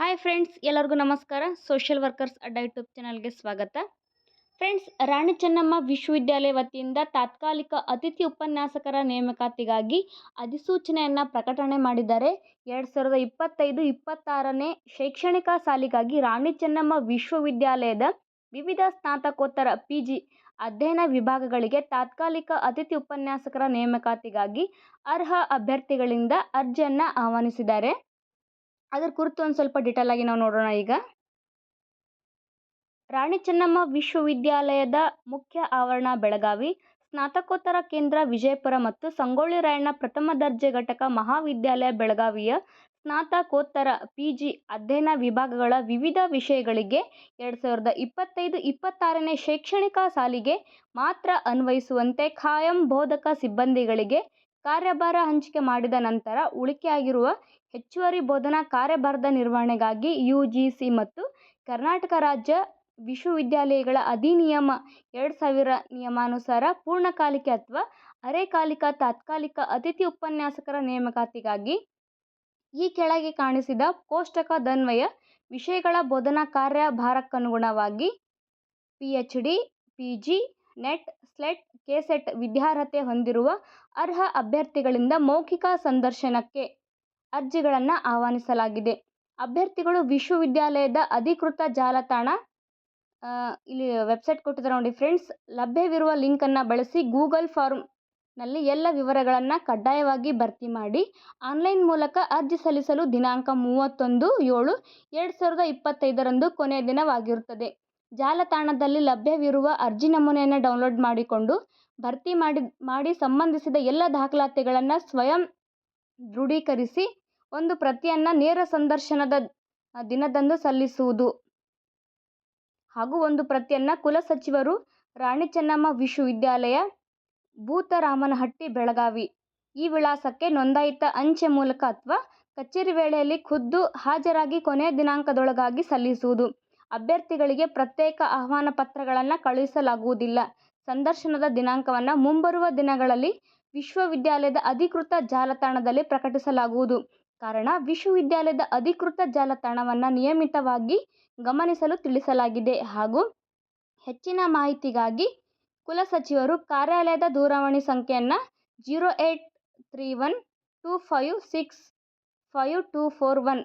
Hi friends, ಎಲ್ಲರಿಗೂ ನಮಸ್ಕಾರ. Social workers ಅಡ್ಡ ಯೂಟ್ಯೂಬ್ ಚಾನಲ್ಗೆ ಸ್ವಾಗತ. ಫ್ರೆಂಡ್ಸ್, ರಾಣಿ ಚೆನ್ನಮ್ಮ ವಿಶ್ವವಿದ್ಯಾಲಯ ವತಿಯಿಂದ ತಾತ್ಕಾಲಿಕ ಅತಿಥಿ ಉಪನ್ಯಾಸಕರ ನೇಮಕಾತಿಗಾಗಿ ಅಧಿಸೂಚನೆಯನ್ನು ಪ್ರಕಟಣೆ ಮಾಡಿದ್ದಾರೆ. ಎರಡು ಸಾವಿರದ ಇಪ್ಪತ್ತೈದು, ಇಪ್ಪತ್ತಾರನೇ ಶೈಕ್ಷಣಿಕ ಸಾಲಿಗಾಗಿ ರಾಣಿ ಚೆನ್ನಮ್ಮ ವಿಶ್ವವಿದ್ಯಾಲಯದ ವಿವಿಧ ಸ್ನಾತಕೋತ್ತರ ಪಿ ಜಿ ಅಧ್ಯಯನ ವಿಭಾಗಗಳಿಗೆ ತಾತ್ಕಾಲಿಕ ಅತಿಥಿ ಉಪನ್ಯಾಸಕರ ನೇಮಕಾತಿಗಾಗಿ ಅರ್ಹ ಅಭ್ಯರ್ಥಿಗಳಿಂದ ಅರ್ಜಿಯನ್ನು ಆಹ್ವಾನಿಸಿದ್ದಾರೆ. ಅದರ ಕುರಿತು ಒಂದು ಸ್ವಲ್ಪ ಡಿಟೇಲ್ ಆಗಿ ನಾವು ನೋಡೋಣ ಈಗ. ರಾಣಿ ಚೆನ್ನಮ್ಮ ವಿಶ್ವವಿದ್ಯಾಲಯದ ಮುಖ್ಯ ಆವರಣ ಬೆಳಗಾವಿ, ಸ್ನಾತಕೋತ್ತರ ಕೇಂದ್ರ ವಿಜಯಪುರ ಮತ್ತು ಸಂಗೊಳ್ಳಿ ರಾಯಣ್ಣ ಪ್ರಥಮ ದರ್ಜೆ ಘಟಕ ಮಹಾವಿದ್ಯಾಲಯ ಬೆಳಗಾವಿಯ ಸ್ನಾತಕೋತ್ತರ ಪಿ ಜಿ ಅಧ್ಯಯನ ವಿಭಾಗಗಳ ವಿವಿಧ ವಿಷಯಗಳಿಗೆ ಎರಡು ಸಾವಿರದ ಇಪ್ಪತ್ತೈದು ಇಪ್ಪತ್ತಾರನೇ ಶೈಕ್ಷಣಿಕ ಸಾಲಿಗೆ ಮಾತ್ರ ಅನ್ವಯಿಸುವಂತೆ ಖಾಯಂ ಬೋಧಕ ಸಿಬ್ಬಂದಿಗಳಿಗೆ ಕಾರ್ಯಭಾರ ಹಂಚಿಕೆ ಮಾಡಿದ ನಂತರ ಉಳಿಕೆಯಾಗಿರುವ ಹೆಚ್ಚುವರಿ ಬೋಧನಾ ಕಾರ್ಯಭಾರದ ನಿರ್ವಹಣೆಗಾಗಿ ಯು ಮತ್ತು ಕರ್ನಾಟಕ ರಾಜ್ಯ ವಿಶ್ವವಿದ್ಯಾಲಯಗಳ ಅಧಿನಿಯಮ ಎರಡು ಸಾವಿರ ನಿಯಮಾನುಸಾರ ಪೂರ್ಣಕಾಲಿಕ ಅಥವಾ ಅರೆಕಾಲಿಕ, ತಾತ್ಕಾಲಿಕ ಅತಿಥಿ ಉಪನ್ಯಾಸಕರ ನೇಮಕಾತಿಗಾಗಿ ಈ ಕೆಳಗೆ ಕಾಣಿಸಿದ ಕೋಷ್ಟಕದನ್ವಯ ವಿಷಯಗಳ ಬೋಧನಾ ಕಾರ್ಯಭಾರಕ್ಕನುಗುಣವಾಗಿ P H D P G NET, SLET, KSET ವಿದ್ಯಾರ್ಹತೆ ಹೊಂದಿರುವ ಅರ್ಹ ಅಭ್ಯರ್ಥಿಗಳಿಂದ ಮೌಖಿಕ ಸಂದರ್ಶನಕ್ಕೆ ಅರ್ಜಿಗಳನ್ನು ಆಹ್ವಾನಿಸಲಾಗಿದೆ. ಅಭ್ಯರ್ಥಿಗಳು ವಿಶ್ವವಿದ್ಯಾಲಯದ ಅಧಿಕೃತ ಜಾಲತಾಣ ಇಲ್ಲಿ ವೆಬ್ಸೈಟ್ ಕೊಟ್ಟಿದ್ದಾರೆ ನೋಡಿ ಫ್ರೆಂಡ್ಸ್. ಲಭ್ಯವಿರುವ ಲಿಂಕನ್ನು ಬಳಸಿ ಗೂಗಲ್ ಫಾರ್ಮ್ನಲ್ಲಿ ಎಲ್ಲ ವಿವರಗಳನ್ನು ಕಡ್ಡಾಯವಾಗಿ ಭರ್ತಿ ಮಾಡಿ, ಆನ್ಲೈನ್ ಮೂಲಕ ಅರ್ಜಿ ಸಲ್ಲಿಸಲು ದಿನಾಂಕ ಮೂವತ್ತೊಂದು ಏಳು ಎರಡು ಸಾವಿರದ ಇಪ್ಪತ್ತೈದರಂದು ಕೊನೆಯ ದಿನವಾಗಿರುತ್ತದೆ. ಜಾಲತಾಣದಲ್ಲಿ ಲಭ್ಯವಿರುವ ಅರ್ಜಿ ನಮೂನೆಯನ್ನು ಡೌನ್ಲೋಡ್ ಮಾಡಿಕೊಂಡು, ಭರ್ತಿ ಮಾಡಿ ಮಾಡಿ ಸಂಬಂಧಿಸಿದ ಎಲ್ಲ ದಾಖಲಾತಿಗಳನ್ನು ಸ್ವಯಂ ದೃಢೀಕರಿಸಿ ಒಂದು ಪ್ರತಿಯನ್ನು ನೇರ ಸಂದರ್ಶನದ ದಿನದಂದು ಸಲ್ಲಿಸುವುದು. ಹಾಗೂ ಒಂದು ಪ್ರತಿಯನ್ನು ಕುಲಸಚಿವರು ರಾಣಿ ಚೆನ್ನಮ್ಮ ವಿಶ್ವವಿದ್ಯಾಲಯ, ಭೂತರಾಮನಹಟ್ಟಿ, ಬೆಳಗಾವಿ ಈ ವಿಳಾಸಕ್ಕೆ ನೋಂದಾಯಿತ ಅಂಚೆ ಮೂಲಕ ಅಥವಾ ಕಚೇರಿ ವೇಳೆಯಲ್ಲಿ ಖುದ್ದು ಹಾಜರಾಗಿ ಕೊನೆಯ ದಿನಾಂಕದೊಳಗಾಗಿ ಸಲ್ಲಿಸುವುದು. ಅಭ್ಯರ್ಥಿಗಳಿಗೆ ಪ್ರತ್ಯೇಕ ಆಹ್ವಾನ ಪತ್ರಗಳನ್ನು ಕಳುಹಿಸಲಾಗುವುದಿಲ್ಲ. ಸಂದರ್ಶನದ ದಿನಾಂಕವನ್ನು ಮುಂಬರುವ ದಿನಗಳಲ್ಲಿ ವಿಶ್ವವಿದ್ಯಾಲಯದ ಅಧಿಕೃತ ಜಾಲತಾಣದಲ್ಲಿ ಪ್ರಕಟಿಸಲಾಗುವುದು. ಕಾರಣ ವಿಶ್ವವಿದ್ಯಾಲಯದ ಅಧಿಕೃತ ಜಾಲತಾಣವನ್ನು ನಿಯಮಿತವಾಗಿ ಗಮನಿಸಲು ತಿಳಿಸಲಾಗಿದೆ. ಹಾಗೂ ಹೆಚ್ಚಿನ ಮಾಹಿತಿಗಾಗಿ ಕುಲಸಚಿವರು ಕಾರ್ಯಾಲಯದ ದೂರವಾಣಿ ಸಂಖ್ಯೆಯನ್ನು zero eight three one two five six five two four one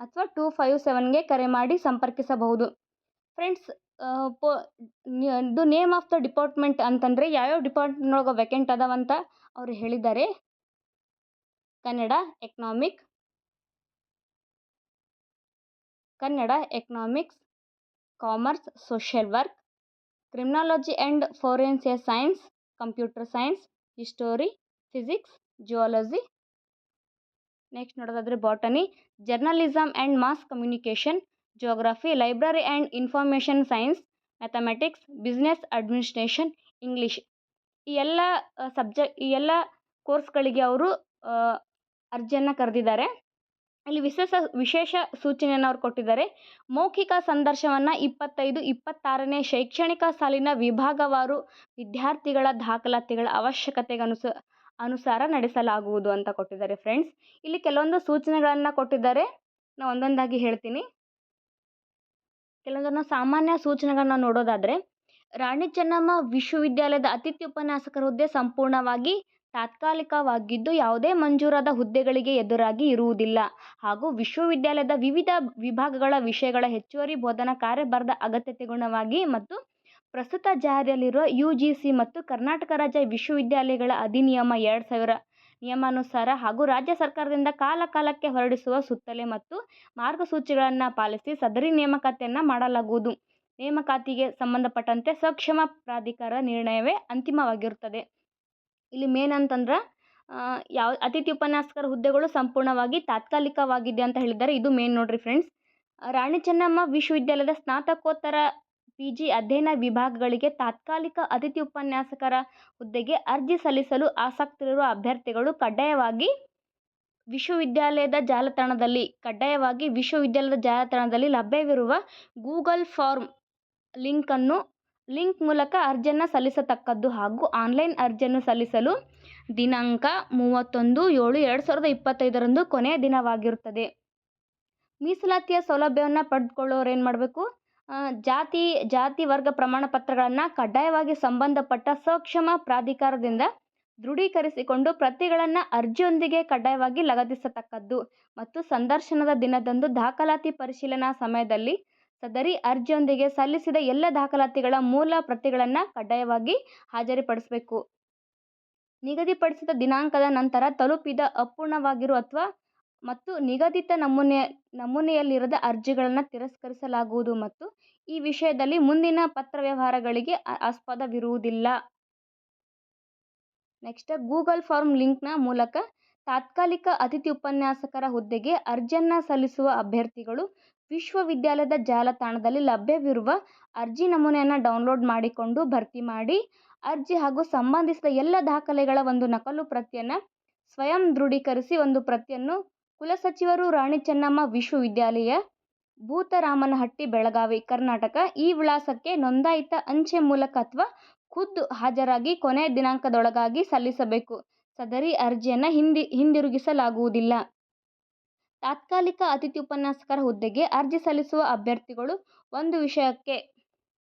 ಅಥವಾ ಟೂ ಫೈವ್ ಸೆವೆನ್ಗೆ ಕರೆ ಮಾಡಿ ಸಂಪರ್ಕಿಸಬಹುದು. ಫ್ರೆಂಡ್ಸ್ ಪೋ ಇದು ನೇಮ್ ಆಫ್ ದ ಡಿಪಾರ್ಟ್ಮೆಂಟ್ ಅಂತಂದರೆ ಯಾವ್ಯಾವ ಡಿಪಾರ್ಟ್ಮೆಂಟ್ನೊಳಗೆ ವೆಕೆಂಟ್ ಅದಾವಂತ ಅವರು ಹೇಳಿದ್ದಾರೆ. Kannada economic Kannada economics commerce social work criminology and forensic science computer science history physics geology next ನೋಡೋದಾದರೆ botany journalism and mass communication geography library and information science mathematics business administration English ಈ ಎಲ್ಲ subject ಈ ಎಲ್ಲ ಕೋರ್ಸ್ಗಳಿಗೆ ಅವರು ಅರ್ಜಿಯನ್ನು ಕರೆದಿದ್ದಾರೆ. ಇಲ್ಲಿ ವಿಶೇಷ ವಿಶೇಷ ಸೂಚನೆಯನ್ನು ಅವ್ರು ಕೊಟ್ಟಿದ್ದಾರೆ. ಮೌಖಿಕ ಸಂದರ್ಶನವನ್ನು ಇಪ್ಪತ್ತೈದು, ಇಪ್ಪತ್ತಾರನೇ ಶೈಕ್ಷಣಿಕ ಸಾಲಿನ ವಿಭಾಗವಾರು ವಿದ್ಯಾರ್ಥಿಗಳ ದಾಖಲಾತಿಗಳ ಅವಶ್ಯಕತೆಗೆ ಅನುಸ, ಅನುಸಾರ ನಡೆಸಲಾಗುವುದು ಅಂತ ಕೊಟ್ಟಿದ್ದಾರೆ ಫ್ರೆಂಡ್ಸ್. ಇಲ್ಲಿ ಕೆಲವೊಂದು ಸೂಚನೆಗಳನ್ನು ಕೊಟ್ಟಿದ್ದಾರೆ. ನಾನು ಒಂದೊಂದಾಗಿ ಹೇಳ್ತೀನಿ. ಕೆಲವೊಂದನ್ನು ಸಾಮಾನ್ಯ ಸೂಚನೆಗಳನ್ನ ನೋಡೋದಾದರೆ, ರಾಣಿ ಚೆನ್ನಮ್ಮ ವಿಶ್ವವಿದ್ಯಾಲಯದ ಅತಿಥಿ ಉಪನ್ಯಾಸಕರ ಹುದ್ದೆ ಸಂಪೂರ್ಣವಾಗಿ ತಾತ್ಕಾಲಿಕವಾಗಿದ್ದು ಯಾವುದೇ ಮಂಜೂರಾದ ಹುದ್ದೆಗಳಿಗೆ ಎದುರಾಗಿ ಇರುವುದಿಲ್ಲ. ಹಾಗೂ ವಿಶ್ವವಿದ್ಯಾಲಯದ ವಿವಿಧ ವಿಭಾಗಗಳ ವಿಷಯಗಳ ಹೆಚ್ಚುವರಿ ಬೋಧನಾ ಕಾರ್ಯಭಾರದ ಅಗತ್ಯತೆಗುಣವಾಗಿ ಮತ್ತು ಪ್ರಸ್ತುತ ಜಾರಿಯಲ್ಲಿರುವ ಯು ಜಿ ಸಿ ಮತ್ತು ಕರ್ನಾಟಕ ರಾಜ್ಯ ವಿಶ್ವವಿದ್ಯಾಲಯಗಳ ಅಧಿನಿಯಮ ಎರಡು ಸಾವಿರ ನಿಯಮಾನುಸಾರ ಹಾಗೂ ರಾಜ್ಯ ಸರ್ಕಾರದಿಂದ ಕಾಲ ಕಾಲಕ್ಕೆ ಹೊರಡಿಸುವ ಸುತ್ತಲೆ ಮತ್ತು ಮಾರ್ಗಸೂಚಿಗಳನ್ನು ಪಾಲಿಸಿ ಸದರಿ ನೇಮಕಾತಿಯನ್ನು ಮಾಡಲಾಗುವುದು. ನೇಮಕಾತಿಗೆ ಸಂಬಂಧಪಟ್ಟಂತೆ ಸಕ್ಷಮ ಪ್ರಾಧಿಕಾರ ನಿರ್ಣಯವೇ ಅಂತಿಮವಾಗಿರುತ್ತದೆ. ಇಲ್ಲಿ ಮೇನ್ ಅಂತಂದ್ರೆ ಯಾವ, ಅತಿಥಿ ಉಪನ್ಯಾಸಕರ ಹುದ್ದೆಗಳು ಸಂಪೂರ್ಣವಾಗಿ ತಾತ್ಕಾಲಿಕವಾಗಿದೆ ಅಂತ ಹೇಳಿದ್ದಾರೆ. ಇದು ಮೇನ್ ನೋಡಿರಿ ಫ್ರೆಂಡ್ಸ್ ರಾಣಿ ಚೆನ್ನಮ್ಮ ವಿಶ್ವವಿದ್ಯಾಲಯದ ಸ್ನಾತಕೋತ್ತರ ಪಿ ಜಿ ಅಧ್ಯಯನ ವಿಭಾಗಗಳಿಗೆ ತಾತ್ಕಾಲಿಕ ಅತಿಥಿ ಉಪನ್ಯಾಸಕರ ಹುದ್ದೆಗೆ ಅರ್ಜಿ ಸಲ್ಲಿಸಲು ಆಸಕ್ತರಿರುವ ಅಭ್ಯರ್ಥಿಗಳು ಕಡ್ಡಾಯವಾಗಿ ವಿಶ್ವವಿದ್ಯಾಲಯದ ಜಾಲತಾಣದಲ್ಲಿ, ಕಡ್ಡಾಯವಾಗಿ ವಿಶ್ವವಿದ್ಯಾಲಯದ ಜಾಲತಾಣದಲ್ಲಿ ಲಭ್ಯವಿರುವ ಗೂಗಲ್ ಫಾರ್ಮ್ ಲಿಂಕನ್ನು ಲಿಂಕ್ ಮೂಲಕ ಅರ್ಜಿಯನ್ನು ಸಲ್ಲಿಸತಕ್ಕದ್ದು ಹಾಗೂ ಆನ್ಲೈನ್ ಅರ್ಜಿಯನ್ನು ಸಲ್ಲಿಸಲು ದಿನಾಂಕ ಮೂವತ್ತೊಂದು ಏಳು ಎರಡು ಸಾವಿರದ ಇಪ್ಪತ್ತೈದರಂದು ಕೊನೆಯ ದಿನವಾಗಿರುತ್ತದೆ. ಮೀಸಲಾತಿಯ ಸೌಲಭ್ಯವನ್ನು ಪಡೆದುಕೊಳ್ಳೋರು ಏನು ಮಾಡಬೇಕು? ಜಾತಿ ಜಾತಿ ವರ್ಗ ಪ್ರಮಾಣ ಪತ್ರಗಳನ್ನು ಕಡ್ಡಾಯವಾಗಿ ಸಂಬಂಧಪಟ್ಟ ಸಕ್ಷಮ ಪ್ರಾಧಿಕಾರದಿಂದ ದೃಢೀಕರಿಸಿಕೊಂಡು ಪ್ರತಿಗಳನ್ನು ಅರ್ಜಿಯೊಂದಿಗೆ ಕಡ್ಡಾಯವಾಗಿ ಲಗತ್ತಿಸತಕ್ಕದ್ದು. ಮತ್ತು ಸಂದರ್ಶನದ ದಿನದಂದು ದಾಖಲಾತಿ ಪರಿಶೀಲನಾ ಸಮಯದಲ್ಲಿ ಸದರಿ ಅರ್ಜಿಯೊಂದಿಗೆ ಸಲ್ಲಿಸಿದ ಎಲ್ಲ ದಾಖಲಾತಿಗಳ ಮೂಲ ಪ್ರತಿಗಳನ್ನು ಕಡ್ಡಾಯವಾಗಿ ಹಾಜರುಪಡಿಸಬೇಕು. ನಿಗದಿಪಡಿಸಿದ ದಿನಾಂಕದ ನಂತರ ತಲುಪಿದ ಅಪೂರ್ಣವಾಗಿರುವ ಅಥವಾ ಮತ್ತು ನಿಗದಿತ ನಮೂನೆ, ನಮೂನೆಯಲ್ಲಿರದ ಅರ್ಜಿಗಳನ್ನು ತಿರಸ್ಕರಿಸಲಾಗುವುದು ಮತ್ತು ಈ ವಿಷಯದಲ್ಲಿ ಮುಂದಿನ ಪತ್ರ ವ್ಯವಹಾರಗಳಿಗೆ ಆಸ್ಪದವಿರುವುದಿಲ್ಲ. ನೆಕ್ಸ್ಟ್ ಗೂಗಲ್ ಫಾರ್ಮ್ ಲಿಂಕ್ನ ಮೂಲಕ ತಾತ್ಕಾಲಿಕ ಅತಿಥಿ ಉಪನ್ಯಾಸಕರ ಹುದ್ದೆಗೆ ಅರ್ಜಿಯನ್ನು ಸಲ್ಲಿಸುವ ಅಭ್ಯರ್ಥಿಗಳು ವಿಶ್ವವಿದ್ಯಾಲಯದ ಜಾಲತಾಣದಲ್ಲಿ ಲಭ್ಯವಿರುವ ಅರ್ಜಿ ನಮೂನೆಯನ್ನು ಡೌನ್ಲೋಡ್ ಮಾಡಿಕೊಂಡು ಭರ್ತಿ ಮಾಡಿ, ಅರ್ಜಿ ಹಾಗೂ ಸಂಬಂಧಿಸಿದ ಎಲ್ಲ ದಾಖಲೆಗಳ ಒಂದು ನಕಲು ಪ್ರತಿಯನ್ನು ಸ್ವಯಂ ದೃಢೀಕರಿಸಿ ಒಂದು ಪ್ರತಿಯನ್ನು ಕುಲಸಚಿವರು ರಾಣಿ ಚೆನ್ನಮ್ಮ ವಿಶ್ವವಿದ್ಯಾಲಯ, ಭೂತರಾಮನಹಟ್ಟಿ, ಬೆಳಗಾವಿ, ಕರ್ನಾಟಕ ಈ ವಿಳಾಸಕ್ಕೆ ನೋಂದಾಯಿತ ಅಂಚೆ ಮೂಲಕ ಅಥವಾ ಖುದ್ದು ಹಾಜರಾಗಿ ಕೊನೆಯ ದಿನಾಂಕದೊಳಗಾಗಿ ಸಲ್ಲಿಸಬೇಕು. ಸದರಿ ಅರ್ಜಿಯನ್ನು ಹಿಂದಿ, ಹಿಂದಿರುಗಿಸಲಾಗುವುದಿಲ್ಲ. ತಾತ್ಕಾಲಿಕ ಅತಿಥಿ ಉಪನ್ಯಾಸಕರ ಹುದ್ದೆಗೆ ಅರ್ಜಿ ಸಲ್ಲಿಸುವ ಅಭ್ಯರ್ಥಿಗಳು ಒಂದು ವಿಷಯಕ್ಕೆ,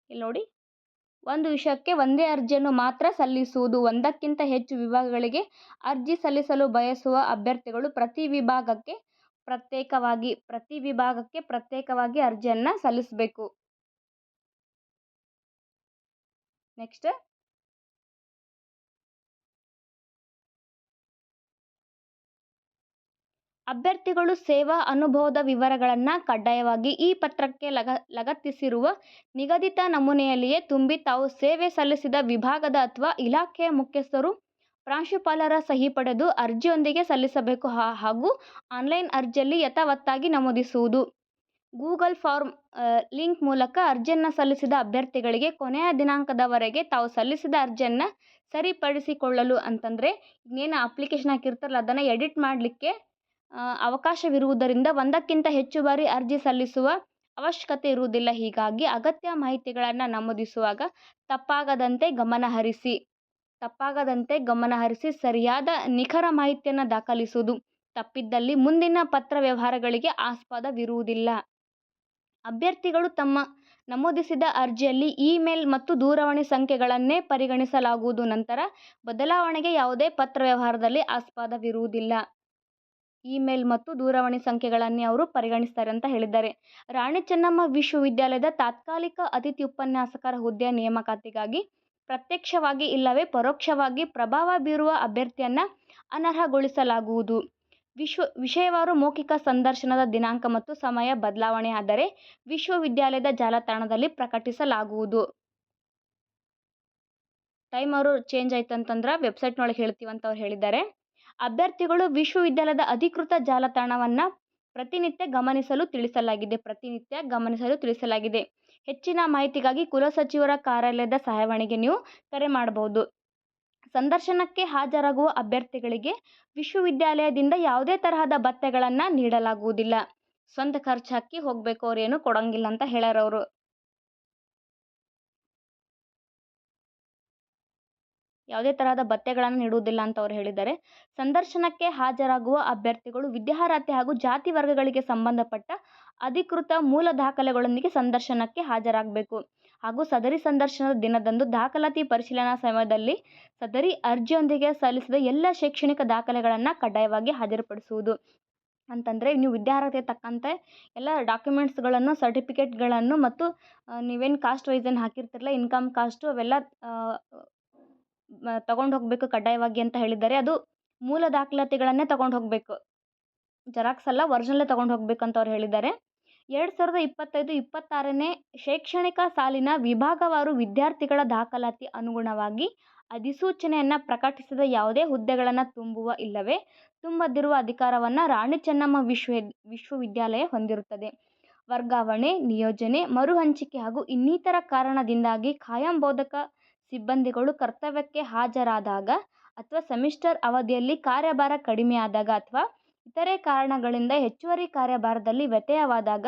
ಇಲ್ಲಿ ನೋಡಿ, ಒಂದು ವಿಷಯಕ್ಕೆ ಒಂದೇ ಅರ್ಜಿಯನ್ನು ಮಾತ್ರ ಸಲ್ಲಿಸುವುದು, ಒಂದಕ್ಕಿಂತ ಹೆಚ್ಚು ವಿಭಾಗಗಳಿಗೆ ಅರ್ಜಿ ಸಲ್ಲಿಸಲು ಬಯಸುವ ಅಭ್ಯರ್ಥಿಗಳು ಪ್ರತಿ ವಿಭಾಗಕ್ಕೆ ಪ್ರತ್ಯೇಕವಾಗಿ, ಪ್ರತಿ ವಿಭಾಗಕ್ಕೆ ಪ್ರತ್ಯೇಕವಾಗಿ ಅರ್ಜಿಯನ್ನು ಸಲ್ಲಿಸಬೇಕು. ನೆಕ್ಸ್ಟ್. ಅಭ್ಯರ್ಥಿಗಳು ಸೇವಾ ಅನುಭವದ ವಿವರಗಳನ್ನು ಕಡ್ಡಾಯವಾಗಿ ಈ ಪತ್ರಕ್ಕೆ ಲಗ, ಲಗತ್ತಿಸಿರುವ ನಿಗದಿತ ನಮೂನೆಯಲ್ಲಿಯೇ ತುಂಬಿ ತಾವು ಸೇವೆ ಸಲ್ಲಿಸಿದ ವಿಭಾಗದ ಅಥವಾ ಇಲಾಖೆಯ ಮುಖ್ಯಸ್ಥರು ಪ್ರಾಂಶುಪಾಲರ ಸಹಿ ಪಡೆದು ಅರ್ಜಿಯೊಂದಿಗೆ ಸಲ್ಲಿಸಬೇಕು. ಹಾಗೂ ಆನ್ಲೈನ್ ಅರ್ಜಿಯಲ್ಲಿ ಯಥಾವತ್ತಾಗಿ ನಮೂದಿಸುವುದು. ಗೂಗಲ್ ಫಾರ್ಮ್ ಲಿಂಕ್ ಮೂಲಕ ಅರ್ಜಿಯನ್ನು ಸಲ್ಲಿಸಿದ ಅಭ್ಯರ್ಥಿಗಳಿಗೆ ಕೊನೆಯ ದಿನಾಂಕದವರೆಗೆ ತಾವು ಸಲ್ಲಿಸಿದ ಅರ್ಜಿಯನ್ನು ಸರಿಪಡಿಸಿಕೊಳ್ಳಲು ಅಂತಂದರೆ ಇನ್ನೇನು ಅಪ್ಲಿಕೇಶನ್ ಹಾಕಿರ್ತಾರಲ್ಲ, ಅದನ್ನು ಎಡಿಟ್ ಮಾಡಲಿಕ್ಕೆ ಅವಕಾಶವಿರುವುದರಿಂದ ಒಂದಕ್ಕಿಂತ ಹೆಚ್ಚು ಬಾರಿ ಅರ್ಜಿ ಸಲ್ಲಿಸುವ ಅವಶ್ಯಕತೆ ಇರುವುದಿಲ್ಲ. ಹೀಗಾಗಿ ಅಗತ್ಯ ಮಾಹಿತಿಗಳನ್ನು ನಮೂದಿಸುವಾಗ ತಪ್ಪಾಗದಂತೆ ಗಮನಹರಿಸಿ ತಪ್ಪಾಗದಂತೆ ಗಮನಹರಿಸಿ ಸರಿಯಾದ ನಿಖರ ಮಾಹಿತಿಯನ್ನು ದಾಖಲಿಸುವುದು. ತಪ್ಪಿದ್ದಲ್ಲಿ ಮುಂದಿನ ಪತ್ರ ವ್ಯವಹಾರಗಳಿಗೆ ಆಸ್ಪದವಿರುವುದಿಲ್ಲ. ಅಭ್ಯರ್ಥಿಗಳು ತಮ್ಮ ನಮೂದಿಸಿದ ಅರ್ಜಿಯಲ್ಲಿ ಇಮೇಲ್ ಮತ್ತು ದೂರವಾಣಿ ಸಂಖ್ಯೆಗಳನ್ನೇ ಪರಿಗಣಿಸಲಾಗುವುದು. ನಂತರ ಬದಲಾವಣೆಗೆ ಯಾವುದೇ ಪತ್ರ ವ್ಯವಹಾರದಲ್ಲಿ ಆಸ್ಪದವಿರುವುದಿಲ್ಲ. ಇಮೇಲ್ ಮತ್ತು ದೂರವಾಣಿ ಸಂಖ್ಯೆಗಳನ್ನೇ ಅವರು ಪರಿಗಣಿಸ್ತಾರೆ ಅಂತ ಹೇಳಿದ್ದಾರೆ. ರಾಣಿ ಚೆನ್ನಮ್ಮ ವಿಶ್ವವಿದ್ಯಾಲಯದ ತಾತ್ಕಾಲಿಕ ಅತಿಥಿ ಉಪನ್ಯಾಸಕರ ಹುದ್ದೆಯ ನೇಮಕಾತಿಗಾಗಿ ಪ್ರತ್ಯಕ್ಷವಾಗಿ ಇಲ್ಲವೇ ಪರೋಕ್ಷವಾಗಿ ಪ್ರಭಾವ ಬೀರುವ ಅಭ್ಯರ್ಥಿಯನ್ನು ಅನರ್ಹಗೊಳಿಸಲಾಗುವುದು. ವಿಶ್ವ, ವಿಷಯವಾರು ಮೌಖಿಕ ಸಂದರ್ಶನದ ದಿನಾಂಕ ಮತ್ತು ಸಮಯ ಬದಲಾವಣೆ ಆದರೆ ವಿಶ್ವವಿದ್ಯಾಲಯದ ಜಾಲತಾಣದಲ್ಲಿ ಪ್ರಕಟಿಸಲಾಗುವುದು. ಟೈಮ್ ಅವರು ಚೇಂಜ್ ಆಯ್ತಂತಂದ್ರೆ ವೆಬ್ಸೈಟ್ನೊಳಗೆ ಹೇಳ್ತೀವಂತ ಅವ್ರು ಹೇಳಿದ್ದಾರೆ. ಅಭ್ಯರ್ಥಿಗಳು ವಿಶ್ವವಿದ್ಯಾಲಯದ ಅಧಿಕೃತ ಜಾಲತಾಣವನ್ನು ಪ್ರತಿನಿತ್ಯ ಗಮನಿಸಲು ತಿಳಿಸಲಾಗಿದೆ. ಪ್ರತಿನಿತ್ಯ ಗಮನಿಸಲು ತಿಳಿಸಲಾಗಿದೆ. ಹೆಚ್ಚಿನ ಮಾಹಿತಿಗಾಗಿ ಕುಲಸಚಿವರ ಕಾರ್ಯಾಲಯದ ಸಹಾಯವಾಣಿಗೆ ನೀವು ಕರೆ ಮಾಡಬಹುದು. ಸಂದರ್ಶನಕ್ಕೆ ಹಾಜರಾಗುವ ಅಭ್ಯರ್ಥಿಗಳಿಗೆ ವಿಶ್ವವಿದ್ಯಾಲಯದಿಂದ ಯಾವುದೇ ತರಹದ ಭತ್ಯೆಗಳನ್ನು ನೀಡಲಾಗುವುದಿಲ್ಲ. ಸ್ವಂತ ಖರ್ಚು ಹಾಕಿ ಹೋಗಬೇಕು, ಅವ್ರೇನು ಕೊಡೋಂಗಿಲ್ಲ ಅಂತ ಹೇಳ್ಯಾರ ಅವರು ಯಾವುದೇ ತರಹದ ಭತ್ಯೆಗಳನ್ನು ನೀಡುವುದಿಲ್ಲ ಅಂತ ಅವರು ಹೇಳಿದ್ದಾರೆ. ಸಂದರ್ಶನಕ್ಕೆ ಹಾಜರಾಗುವ ಅಭ್ಯರ್ಥಿಗಳು ವಿದ್ಯಾರ್ಹತೆ ಹಾಗೂ ಜಾತಿ ವರ್ಗಗಳಿಗೆ ಸಂಬಂಧಪಟ್ಟ ಅಧಿಕೃತ ಮೂಲ ದಾಖಲೆಗಳೊಂದಿಗೆ ಸಂದರ್ಶನಕ್ಕೆ ಹಾಜರಾಗಬೇಕು. ಹಾಗೂ ಸದರಿ ಸಂದರ್ಶನದ ದಿನದಂದು ದಾಖಲಾತಿ ಪರಿಶೀಲನಾ ಸಮಯದಲ್ಲಿ ಸದರಿ ಅರ್ಜಿಯೊಂದಿಗೆ ಸಲ್ಲಿಸಿದ ಎಲ್ಲ ಶೈಕ್ಷಣಿಕ ದಾಖಲೆಗಳನ್ನು ಕಡ್ಡಾಯವಾಗಿ ಹಾಜರುಪಡಿಸುವುದು. ಅಂತಂದರೆ ನೀವು ವಿದ್ಯಾರ್ಹತೆ ತಕ್ಕಂತೆ ಎಲ್ಲ ಡಾಕ್ಯುಮೆಂಟ್ಸ್ಗಳನ್ನು, ಸರ್ಟಿಫಿಕೇಟ್ಗಳನ್ನು ಮತ್ತು ನೀವೇನು ಕಾಸ್ಟ್ ವೈಸ್ ಏನು ಹಾಕಿರ್ತಿರಲ್ಲ, ಇನ್ಕಮ್ ಕಾಸ್ಟು ಅವೆಲ್ಲ ತಗೊಂಡು ಹೋಗಬೇಕು ಕಡ್ಡಾಯವಾಗಿ ಅಂತ ಹೇಳಿದ್ದಾರೆ. ಅದು ಮೂಲ ದಾಖಲಾತಿಗಳನ್ನೇ ತಗೊಂಡು ಹೋಗಬೇಕು. ಜೆರಾಕ್ಸ್ ಅಲ್ಲ ಒರಿಜಿನಲ್ಲೇ ತಗೊಂಡು ಹೋಗಬೇಕು ಅಂತ ಅವ್ರು ಹೇಳಿದ್ದಾರೆ. ಎರಡು ಸಾವಿರದ ಇಪ್ಪತ್ತೈದು, ಇಪ್ಪತ್ತಾರನೇ ಶೈಕ್ಷಣಿಕ ಸಾಲಿನ ವಿಭಾಗವಾರು ವಿದ್ಯಾರ್ಥಿಗಳ ದಾಖಲಾತಿ ಅನುಗುಣವಾಗಿ ಅಧಿಸೂಚನೆಯನ್ನು ಪ್ರಕಟಿಸಿದ ಯಾವುದೇ ಹುದ್ದೆಗಳನ್ನು ತುಂಬುವ ಇಲ್ಲವೇ, ತುಂಬದಿರುವ ಅಧಿಕಾರವನ್ನು ರಾಣಿ ಚೆನ್ನಮ್ಮ ವಿಶ್ವ, ವಿಶ್ವವಿದ್ಯಾಲಯ ಹೊಂದಿರುತ್ತದೆ. ವರ್ಗಾವಣೆ, ನಿಯೋಜನೆ, ಮರುಹಂಚಿಕೆ ಹಾಗೂ ಇನ್ನಿತರ ಕಾರಣದಿಂದಾಗಿ ಖಾಯಂ ಬೋಧಕ ಸಿಬ್ಬಂದಿಗಳು ಕರ್ತವ್ಯಕ್ಕೆ ಹಾಜರಾದಾಗ ಅಥವಾ ಸೆಮಿಸ್ಟರ್ ಅವಧಿಯಲ್ಲಿ ಕಾರ್ಯಭಾರ ಕಡಿಮೆಯಾದಾಗ ಅಥವಾ ಇತರೆ ಕಾರಣಗಳಿಂದ ಹೆಚ್ಚುವರಿ ಕಾರ್ಯಭಾರದಲ್ಲಿ ವ್ಯತ್ಯಯವಾದಾಗ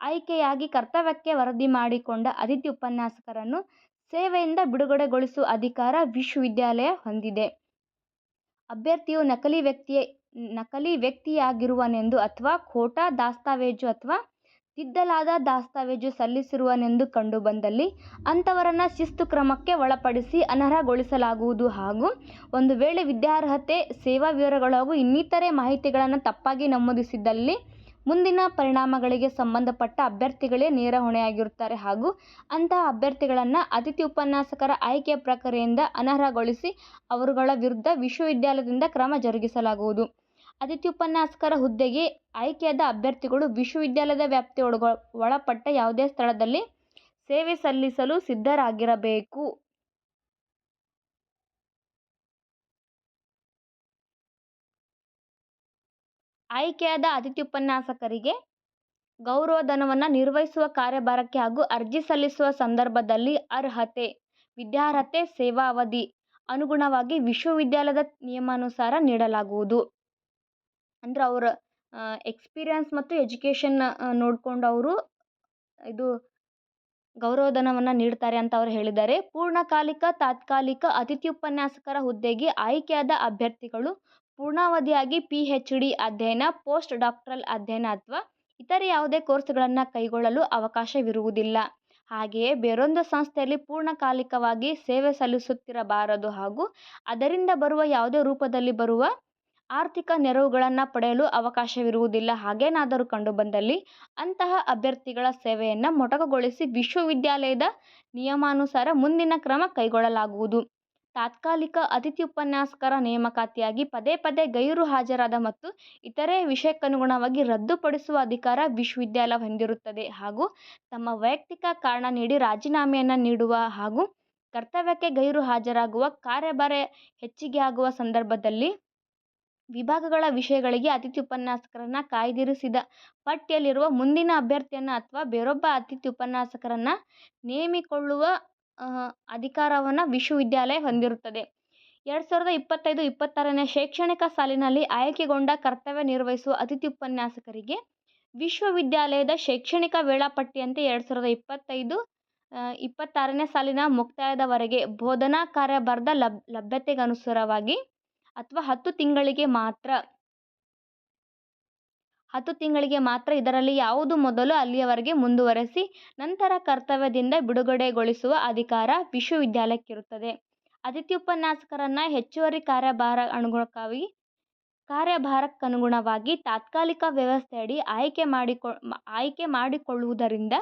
ಆಯ್ಕೆಯಾಗಿ ಕರ್ತವ್ಯಕ್ಕೆ ವರದಿ ಮಾಡಿಕೊಂಡ ಅತಿಥಿ ಉಪನ್ಯಾಸಕರನ್ನು ಸೇವೆಯಿಂದ ಬಿಡುಗಡೆಗೊಳಿಸುವ ಅಧಿಕಾರ ವಿಶ್ವವಿದ್ಯಾಲಯ ಹೊಂದಿದೆ. ಅಭ್ಯರ್ಥಿಯು ನಕಲಿ ವ್ಯಕ್ತಿಯ, ನಕಲಿ ವ್ಯಕ್ತಿಯಾಗಿರುವನೆಂದು ಅಥವಾ ಖೋಟಾ ದಾಸ್ತಾವೇಜು ಅಥವಾ ತಿದ್ದಲಾದ ದಾಸ್ತಾವೇಜು ಸಲ್ಲಿಸಿರುವನೆಂದು ಕಂಡುಬಂದಲ್ಲಿ ಅಂಥವರನ್ನು ಶಿಸ್ತು ಕ್ರಮಕ್ಕೆ ಒಳಪಡಿಸಿ ಅನರ್ಹಗೊಳಿಸಲಾಗುವುದು ಹಾಗೂ ಒಂದು ವೇಳೆ ವಿದ್ಯಾರ್ಹತೆ, ಸೇವಾ ವಿವರಗಳು ಹಾಗೂ ಇನ್ನಿತರೆ ಮಾಹಿತಿಗಳನ್ನು ತಪ್ಪಾಗಿ ನಮೂದಿಸಿದ್ದಲ್ಲಿ ಮುಂದಿನ ಪರಿಣಾಮಗಳಿಗೆ ಸಂಬಂಧಪಟ್ಟ ಅಭ್ಯರ್ಥಿಗಳೇ ನೇರ ಹೊಣೆಯಾಗಿರುತ್ತಾರೆ ಹಾಗೂ ಅಂತಹ ಅಭ್ಯರ್ಥಿಗಳನ್ನು ಅತಿಥಿ ಉಪನ್ಯಾಸಕರ ಆಯ್ಕೆ ಪ್ರಕ್ರಿಯೆಯಿಂದ ಅನರ್ಹಗೊಳಿಸಿ ಅವರುಗಳ ವಿರುದ್ಧ ವಿಶ್ವವಿದ್ಯಾಲಯದಿಂದ ಕ್ರಮ ಜರುಗಿಸಲಾಗುವುದು. ಅತಿಥಿ ಉಪನ್ಯಾಸಕರ ಹುದ್ದೆಗೆ ಆಯ್ಕೆಯಾದ ಅಭ್ಯರ್ಥಿಗಳು ವಿಶ್ವವಿದ್ಯಾಲಯದ ವ್ಯಾಪ್ತಿಗೆ ಒಳಗ, ಒಳಪಟ್ಟ ಯಾವುದೇ ಸ್ಥಳದಲ್ಲಿ ಸೇವೆ ಸಲ್ಲಿಸಲು ಸಿದ್ಧರಾಗಿರಬೇಕು. ಆಯ್ಕೆಯಾದ ಅತಿಥಿ ಉಪನ್ಯಾಸಕರಿಗೆ ಗೌರವಧನವನ್ನು ನಿರ್ವಹಿಸುವ ಕಾರ್ಯಭಾರಕ್ಕೆ ಹಾಗೂ ಅರ್ಜಿ ಸಲ್ಲಿಸುವ ಸಂದರ್ಭದಲ್ಲಿ ಅರ್ಹತೆ, ವಿದ್ಯಾರ್ಹತೆ, ಸೇವಾವಧಿ ಅನುಗುಣವಾಗಿ ವಿಶ್ವವಿದ್ಯಾಲಯದ ನಿಯಮಾನುಸಾರ ನೀಡಲಾಗುವುದು. ಅಂದರೆ ಅವರ ಎಕ್ಸ್ಪೀರಿಯನ್ಸ್ ಮತ್ತು ಎಜುಕೇಷನ್ ನೋಡಿಕೊಂಡು ಅವರು ಇದು ಗೌರವಧನವನ್ನು ನೀಡ್ತಾರೆ ಅಂತ ಅವರು ಹೇಳಿದ್ದಾರೆ. ಪೂರ್ಣಕಾಲಿಕ, ತಾತ್ಕಾಲಿಕ ಅತಿಥಿ ಉಪನ್ಯಾಸಕರ ಹುದ್ದೆಗೆ ಆಯ್ಕೆಯಾದ ಅಭ್ಯರ್ಥಿಗಳು ಪೂರ್ಣಾವಧಿಯಾಗಿ ಪಿ ಹೆಚ್ ಡಿ ಅಧ್ಯಯನ ಪೋಸ್ಟ್ ಡಾಕ್ಟರಲ್ ಅಧ್ಯಯನ ಅಥವಾ ಇತರೆ ಯಾವುದೇ ಕೋರ್ಸ್ಗಳನ್ನು ಕೈಗೊಳ್ಳಲು ಅವಕಾಶವಿರುವುದಿಲ್ಲ. ಹಾಗೆಯೇ ಬೇರೊಂದು ಸಂಸ್ಥೆಯಲ್ಲಿ ಪೂರ್ಣಕಾಲಿಕವಾಗಿ ಸೇವೆ ಸಲ್ಲಿಸುತ್ತಿರಬಾರದು ಹಾಗೂ ಅದರಿಂದ ಬರುವ ಯಾವುದೇ ರೂಪದಲ್ಲಿ ಬರುವ ಆರ್ಥಿಕ ನೆರವುಗಳನ್ನು ಪಡೆಯಲು ಅವಕಾಶವಿರುವುದಿಲ್ಲ. ಹಾಗೇನಾದರೂ ಕಂಡುಬಂದಲ್ಲಿ ಅಂತಹ ಅಭ್ಯರ್ಥಿಗಳ ಸೇವೆಯನ್ನು ಮೊಟಕುಗೊಳಿಸಿ ವಿಶ್ವವಿದ್ಯಾಲಯದ ನಿಯಮಾನುಸಾರ ಮುಂದಿನ ಕ್ರಮ ಕೈಗೊಳ್ಳಲಾಗುವುದು. ತಾತ್ಕಾಲಿಕ ಅತಿಥಿ ಉಪನ್ಯಾಸಕರ ನೇಮಕಾತಿಯಾಗಿ ಪದೇ ಪದೇ ಗೈರು ಹಾಜರಾದ ಮತ್ತು ಇತರೆ ವಿಷಯಕ್ಕನುಗುಣವಾಗಿ ರದ್ದುಪಡಿಸುವ ಅಧಿಕಾರ ವಿಶ್ವವಿದ್ಯಾಲಯ ಹೊಂದಿರುತ್ತದೆ. ಹಾಗೂ ತಮ್ಮ ವೈಯಕ್ತಿಕ ಕಾರಣ ನೀಡಿ ರಾಜೀನಾಮೆಯನ್ನು ನೀಡುವ ಹಾಗೂ ಕರ್ತವ್ಯಕ್ಕೆ ಗೈರು ಹಾಜರಾಗುವ ಕಾರ್ಯಭಾರ ಹೆಚ್ಚಿಗೆಯಾಗುವ ಸಂದರ್ಭದಲ್ಲಿ ವಿಭಾಗಗಳ ವಿಷಯಗಳಿಗೆ ಅತಿಥಿ ಉಪನ್ಯಾಸಕರನ್ನ ಕಾಯ್ದಿರಿಸಿದ ಪಟ್ಟಿಯಲ್ಲಿರುವ ಮುಂದಿನ ಅಭ್ಯರ್ಥಿಯನ್ನು ಅಥವಾ ಬೇರೊಬ್ಬ ಅತಿಥಿ ಉಪನ್ಯಾಸಕರನ್ನು ನೇಮಿಕೊಳ್ಳುವ ಅಧಿಕಾರವನ್ನು ವಿಶ್ವವಿದ್ಯಾಲಯ ಹೊಂದಿರುತ್ತದೆ. ಎರಡು ಸಾವಿರದ ಇಪ್ಪತ್ತೈದು, ಇಪ್ಪತ್ತಾರನೇ ಶೈಕ್ಷಣಿಕ ಸಾಲಿನಲ್ಲಿ ಆಯ್ಕೆಗೊಂಡ ಕರ್ತವ್ಯ ನಿರ್ವಹಿಸುವ ಅತಿಥಿ ಉಪನ್ಯಾಸಕರಿಗೆ ವಿಶ್ವವಿದ್ಯಾಲಯದ ಶೈಕ್ಷಣಿಕ ವೇಳಾಪಟ್ಟಿಯಂತೆ ಎರಡು ಸಾವಿರದ ಇಪ್ಪತ್ತೈದು ಇಪ್ಪತ್ತಾರನೇ ಸಾಲಿನ ಮುಕ್ತಾಯದವರೆಗೆ ಬೋಧನಾ ಕಾರ್ಯಭಾರದ ಲಭ್ ಲಭ್ಯತೆಗನುಸಾರವಾಗಿ ಅಥವಾ ಹತ್ತು ತಿಂಗಳಿಗೆ ಮಾತ್ರ. ಹತ್ತು ತಿಂಗಳಿಗೆ ಮಾತ್ರ ಇದರಲ್ಲಿ ಯಾವುದು ಮೊದಲು ಅಲ್ಲಿಯವರೆಗೆ ಮುಂದುವರೆಸಿ ನಂತರ ಕರ್ತವ್ಯದಿಂದ ಬಿಡುಗಡೆಗೊಳಿಸುವ ಅಧಿಕಾರ ವಿಶ್ವವಿದ್ಯಾಲಯಕ್ಕಿರುತ್ತದೆ. ಅತಿಥಿ ಉಪನ್ಯಾಸಕರನ್ನು ಹೆಚ್ಚುವರಿ ಕಾರ್ಯಭಾರ ಅನುಗುಣಕ್ಕಾಗಿ, ಕಾರ್ಯಭಾರಕ್ಕನುಗುಣವಾಗಿ ತಾತ್ಕಾಲಿಕ ವ್ಯವಸ್ಥೆಯಡಿ ಆಯ್ಕೆ ಮಾಡಿಕೊ, ಆಯ್ಕೆ ಮಾಡಿಕೊಳ್ಳುವುದರಿಂದ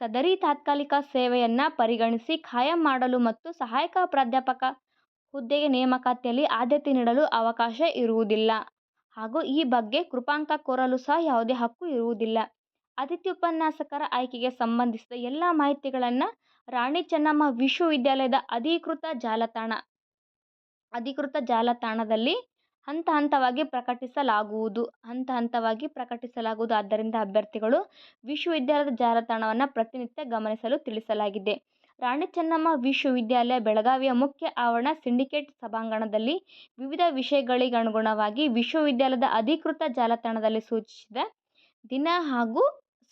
ಸದರಿ ತಾತ್ಕಾಲಿಕ ಸೇವೆಯನ್ನು ಪರಿಗಣಿಸಿ, ಖಾಯಂ ಮಾಡಲು ಮತ್ತು ಸಹಾಯಕ ಪ್ರಾಧ್ಯಾಪಕ ಹುದ್ದೆಗೆ ನೇಮಕಾತಿಯಲ್ಲಿ ಆದ್ಯತೆ ನೀಡಲು ಅವಕಾಶ ಇರುವುದಿಲ್ಲ. ಹಾಗೂ ಈ ಬಗ್ಗೆ ಕೃಪಾಂಕ ಕೋರಲು ಸಹ ಯಾವುದೇ ಹಕ್ಕು ಇರುವುದಿಲ್ಲ. ಅತಿಥಿ ಉಪನ್ಯಾಸಕರ ಆಯ್ಕೆಗೆ ಸಂಬಂಧಿಸಿದ ಎಲ್ಲ ಮಾಹಿತಿಗಳನ್ನು ರಾಣಿ ಚೆನ್ನಮ್ಮ ವಿಶ್ವವಿದ್ಯಾಲಯದ ಅಧಿಕೃತ ಜಾಲತಾಣ, ಅಧಿಕೃತ ಜಾಲತಾಣದಲ್ಲಿ ಹಂತ ಹಂತವಾಗಿ ಪ್ರಕಟಿಸಲಾಗುವುದು, ಹಂತ ಹಂತವಾಗಿ ಪ್ರಕಟಿಸಲಾಗುವುದು. ಆದ್ದರಿಂದ ಅಭ್ಯರ್ಥಿಗಳು ವಿಶ್ವವಿದ್ಯಾಲಯದ ಜಾಲತಾಣವನ್ನು ಪ್ರತಿನಿತ್ಯ ಗಮನಿಸಲು ತಿಳಿಸಲಾಗಿದೆ. ರಾಣಿ ಚೆನ್ನಮ್ಮ ವಿಶ್ವವಿದ್ಯಾಲಯ ಬೆಳಗಾವಿಯ ಮುಖ್ಯ ಆವರಣ ಸಿಂಡಿಕೇಟ್ ಸಭಾಂಗಣದಲ್ಲಿ ವಿವಿಧ ವಿಷಯಗಳಿಗನುಗುಣವಾಗಿ ವಿಶ್ವವಿದ್ಯಾಲಯದ ಅಧಿಕೃತ ಜಾಲತಾಣದಲ್ಲಿ ಸೂಚಿಸಿದ ದಿನ ಹಾಗೂ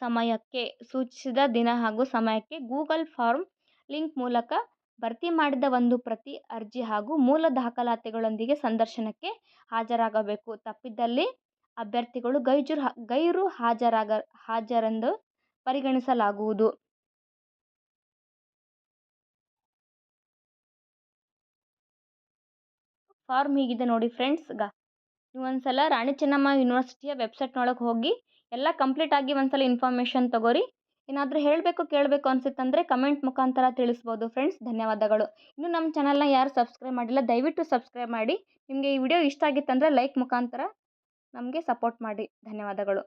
ಸಮಯಕ್ಕೆ, ಸೂಚಿಸಿದ ದಿನ ಹಾಗೂ ಸಮಯಕ್ಕೆ ಗೂಗಲ್ ಫಾರ್ಮ್ ಲಿಂಕ್ ಮೂಲಕ ಭರ್ತಿ ಮಾಡಿದ ಒಂದು ಪ್ರತಿ ಅರ್ಜಿ ಹಾಗೂ ಮೂಲ ದಾಖಲಾತಿಗಳೊಂದಿಗೆ ಸಂದರ್ಶನಕ್ಕೆ ಹಾಜರಾಗಬೇಕು. ತಪ್ಪಿದ್ದಲ್ಲಿ ಅಭ್ಯರ್ಥಿಗಳು ಗೈಜುರ್ ಗೈರು ಹಾಜರಾಗ, ಹಾಜರೆಂದು ಪರಿಗಣಿಸಲಾಗುವುದು. ಫಾರ್ಮ್ ಹೀಗಿದೆ ನೋಡಿ ಫ್ರೆಂಡ್ಸ್. ಗ ನೀವು ಒಂದ್ಸಲ ರಾಣಿ ಚೆನ್ನಮ್ಮ ಯೂನಿವರ್ಸಿಟಿಯ ವೆಬ್ಸೈಟ್ನೊಳಗೆ ಹೋಗಿ, ಎಲ್ಲ ಕಂಪ್ಲೀಟ್ ಆಗಿ ಒಂದ್ಸಲ ಇನ್ಫಾರ್ಮೇಷನ್ ತಗೋರಿ. ಏನಾದರೂ ಹೇಳಬೇಕು, ಕೇಳಬೇಕು ಅನಿಸುತ್ತಂದರೆ ಕಮೆಂಟ್ ಮುಖಾಂತರ ತಿಳಿಸ್ಬೋದು ಫ್ರೆಂಡ್ಸ್. ಧನ್ಯವಾದಗಳು. ಇನ್ನು ನಮ್ಮ ಚಾನಲ್ನ ಯಾರು ಸಬ್ಸ್ಕ್ರೈಬ್ ಮಾಡಿಲ್ಲ, ದಯವಿಟ್ಟು ಸಬ್ಸ್ಕ್ರೈಬ್ ಮಾಡಿ. ನಿಮಗೆ ಈ ವಿಡಿಯೋ ಇಷ್ಟ ಆಗಿತ್ತಂದರೆ ಲೈಕ್ ಮುಖಾಂತರ ನಮಗೆ ಸಪೋರ್ಟ್ ಮಾಡಿ. ಧನ್ಯವಾದಗಳು.